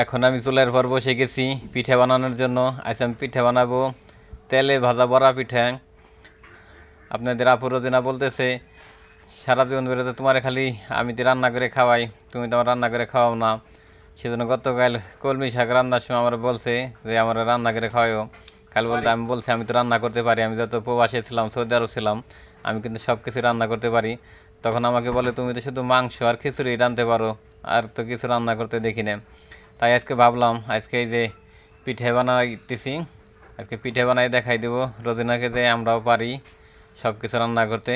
এখন আমি চুলার পর বসে গেছি, পিঠে বানানোর জন্য। আজ আমি পিঠে বানাবো তেলে ভাজা বড়া পিঠে। আপনাদের আপু রোজিনা বলতেছে সারা জীবন ধরে তো তোমার খালি আমি তো রান্না করে খাওয়াই, তুমি তো আমার রান্না করে খাওয়াও না। সেজন্য গতকাল কলমি শাক রান্নার সময় আমার বলছে যে, আমার রান্না করে খাওয়াও কাল বলতে আমি বলছি, আমি তো রান্না করতে পারি, আমি যত প্রবাসে ছিলাম, সৌদি আরব ছিলাম, আমি কিন্তু সব কিছু রান্না করতে পারি। তখন আমাকে বলে, তুমি তো শুধু মাংস আর খিচুড়ি রাঁধতে পারো, আর তো কিছু রান্না করতে দেখি না। তাই আজকে ভাবলাম, আজকে এই যে পিঠে বানাইতেছি, আজকে পিঠে বানাই দেখাই দেবো। রোজিনাকে যে আমরাও পারি সব কিছু রান্না করতে।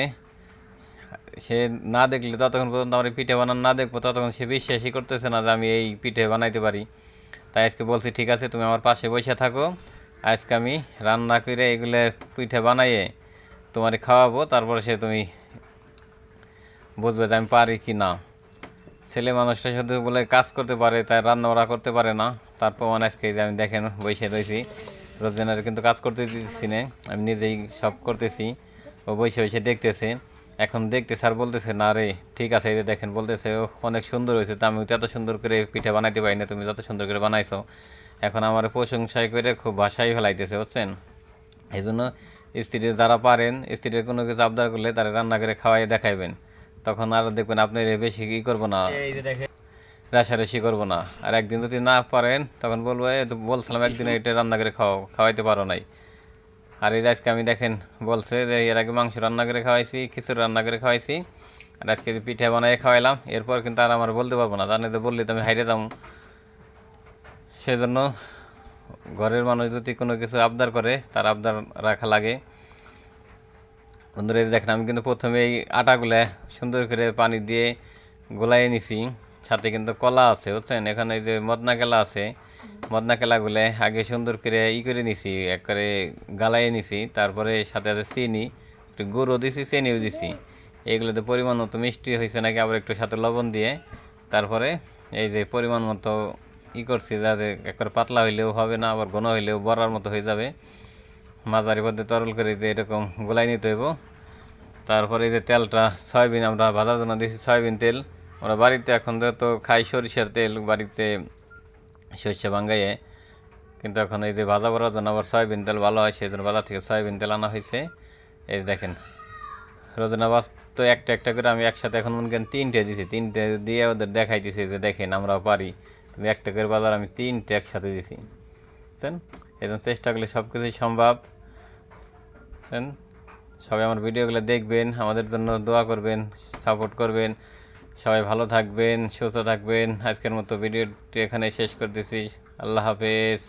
সে না দেখলে ততক্ষণ পর্যন্ত আমার পিঠে বানানো না দেখব, ততক্ষণ সে বিশ্বাসই করতেছে না যে আমি এই পিঠে বানাইতে পারি। তাই আজকে বলছি, ঠিক আছে, তুমি আমার পাশে বসে থাকো। আজকে আমি রান্না করে এগুলো পিঠে বানাইয়ে তোমার খাওয়াবো, তারপরে সে তুমি বুঝবে যে আমি পারি কি না। ছেলে মানুষটা শুধু বলে কাজ করতে পারে, তাই রান্না বান্না করতে পারে না। তার প্রমাণ আজকে যে আমি দেখেন, বসে রয়েছি। রোজনার কিন্তু কাজ করতে দিচ্ছি না, আমি নিজেই সব করতেছি। ও বসে বসে দেখতেছে। এখন দেখতেছে আর বলতেছে, না রে, ঠিক আছে, এই যে দেখেন, বলতেছে ও অনেক সুন্দর হয়েছে। তা আমি এত সুন্দর করে পিঠে বানাইতে পারি না, তুমি যত সুন্দর করে বানাইছো। এখন আমার প্রশংসায় করে খুব ভাষাই ফেলাইতেছে, বুঝছেন? এই জন্য স্ত্রী যারা পারেন, স্ত্রীর কোনো কিছু আবদার করলে তারা রান্না করে খাওয়াই দেখাইবেন। তখন আর দেখবেন আপনি বেশি কি করব না? এই যে দেখেন। রেশারেশি করব না। আর একদিন যদি না পারেন তখন বলব "এই তো বলছিলাম একদিন এটা রান্না করে খাও খাওয়াইতে পারো নাই। আর এই যে আজকে আমি দেখেন বলছে যে এর আগে মাংস রান্না করে খাওয়াইছি খিচুড়ি রান্না করে খাওয়াইছি আর আজকে যে পিঠে বানাই খাওয়াইলাম এরপর কিন্তু আর আমার বলতে পারব না। জানে তো বললে তো আমি হাইরে যাব। সেজন্য ঘরের মানুষ যদি কোনো কিছু আবদার করে তার আবদার রাখা লাগে। বন্ধুরা দেখেন, আমি কিন্তু প্রথমে এই আটাগুলা সুন্দর করে পানি দিয়ে গোলাই নিছি। সাথে কিন্তু কলা আছে, বুঝছেন? এখানে এই যে মদনা কেলা আছে, মদনা কেলাগুলো আগে সুন্দর করে ই করে নিছি, একবারে গালাই নিছি। তারপরে সাথে সাথে চিনি, একটু গুঁড়ো দিছি, চিনিও দিছি। এইগুলোতে পরিমাণ মতো মিষ্টি হয়েছে নাকি, আবার একটু সাথে লবণ দিয়ে। তারপরে এই যে পরিমাণ মতো ই করছি, যাতে একবার পাতলা হইলেও হবে না, আবার ঘন হইলেও বড়ার মতো হয়ে যাবে। মাঝারি পদ্ধতি তরল করে দিয়ে এরকম গোলাই নিতে হইব। তারপরে এই যে তেলটা, সয়াবিন আমরা ভাজার জন্য দিয়েছি সয়াবিন তেল। আমরা বাড়িতে এখন তো খাই সরিষার তেল, বাড়িতে সর্ষে ভাঙ্গাইয়ে কিন্তু এখন এই যে ভাজা করার জন্য আবার সয়াবিন তেল ভালো হয়, সেই জন্য বাজার থেকে সয়াবিন তেল আনা হয়েছে। এই দেখেন, রোজনা বাস তো একটা একটা করে আমি একসাথে এখন মনে করেন তিনটে দিছি। তিনটে দিয়ে ওদের দেখাই দিছি যে দেখেন আমরাও পারি। তুমি একটা করে বাজার আমি তিনটে একসাথে দিছি। বুঝছেন? এই জন্য চেষ্টা করলে সব কিছুই সম্ভব। সবাই আমার ভিডিওগুলো দেখবেন, আমাদের জন্য দোয়া করবেন সাপোর্ট করবেন। সবাই ভালো থাকবেন, সুস্থ থাকবেন। আজকের মতো ভিডিওটি এখানে শেষ করতেছি। আল্লাহ হাফেজ।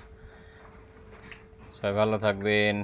সবাই ভালো থাকবেন।